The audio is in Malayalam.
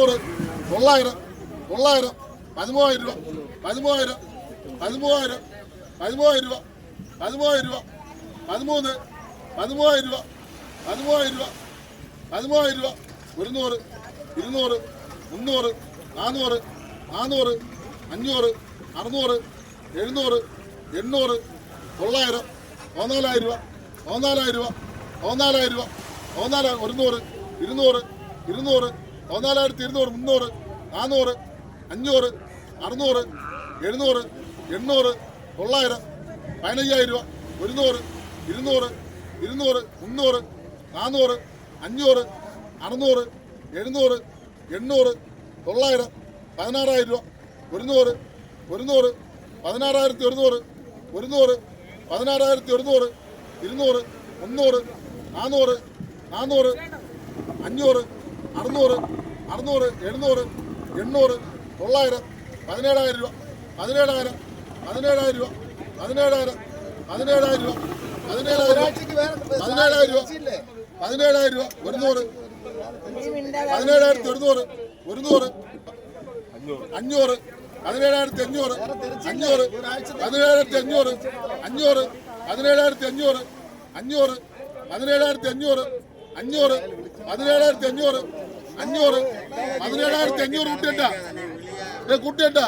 നൂറ് തൊള്ളായിരം തൊള്ളായിരം പതിമൂവായിരം രൂപ പതിമൂവായിരം പതിമൂവായിരം പതിമൂവായിരം രൂപ പതിമൂവായിരം രൂപ പതിമൂന്ന് പതിമൂവായിരം രൂപ പതിമൂവായിരം രൂപ പതിമൂവായിരം രൂപ ഒരുന്നൂറ് ഇരുന്നൂറ് മുന്നൂറ് നാനൂറ് നാനൂറ് അഞ്ഞൂറ് അറുന്നൂറ് എഴുന്നൂറ് എണ്ണൂറ് തൊള്ളായിരം പതിനാലായിരം രൂപ പതിനാലായിരം രൂപ പതിനാലായിരം രൂപ പതിനാലായിരം ഒരുന്നൂറ് ഇരുന്നൂറ് ഇരുന്നൂറ് പതിനാലായിരത്തി ഇരുന്നൂറ് മുന്നൂറ് നാനൂറ് അഞ്ഞൂറ് അറുന്നൂറ് എഴുന്നൂറ് എണ്ണൂറ് തൊള്ളായിരം പതിനയ്യായിരം രൂപ ഒരുന്നൂറ് ഇരുന്നൂറ് ഇരുന്നൂറ് മുന്നൂറ് നാനൂറ് അഞ്ഞൂറ് അറുന്നൂറ് എഴുന്നൂറ് എണ്ണൂറ് തൊള്ളായിരം പതിനാറായിരം രൂപ ഒരുന്നൂറ് ഒരുന്നൂറ് പതിനാറായിരത്തി ഒരുന്നൂറ് ഒരുന്നൂറ് പതിനാറായിരത്തി ഒരുന്നൂറ് ഇരുന്നൂറ് മുന്നൂറ് നാനൂറ് നാനൂറ് അഞ്ഞൂറ് അറുന്നൂറ് അറുന്നൂറ് എഴുന്നൂറ് എണ്ണൂറ് തൊള്ളായിരം പതിനേഴായിരം രൂപ പതിനേഴായിരം പതിനേഴായിരം രൂപ പതിനേഴായിരം പതിനേഴായിരം രൂപ പതിനേഴായിരം രൂപ പതിനേഴായിരം രൂപ പതിനേഴായിരം രൂപ ഒരുന്നൂറ് പതിനേഴായിരത്തി ഒരുന്നൂറ് ഒരുന്നൂറ് അഞ്ഞൂറ് പതിനേഴായിരത്തി അഞ്ഞൂറ് അഞ്ഞൂറ് പതിനേഴായിരത്തി അഞ്ഞൂറ് അഞ്ഞൂറ് പതിനേഴായിരത്തി അഞ്ഞൂറ് അഞ്ഞൂറ് പതിനേഴായിരത്തി അഞ്ഞൂറ് അഞ്ഞൂറ് പതിനേഴായിരത്തി അഞ്ഞൂറ് അഞ്ഞൂറ്. പതിനേഴായിരത്തി അഞ്ഞൂറ് കുട്ടിയുണ്ട കുട്ടിയട്ട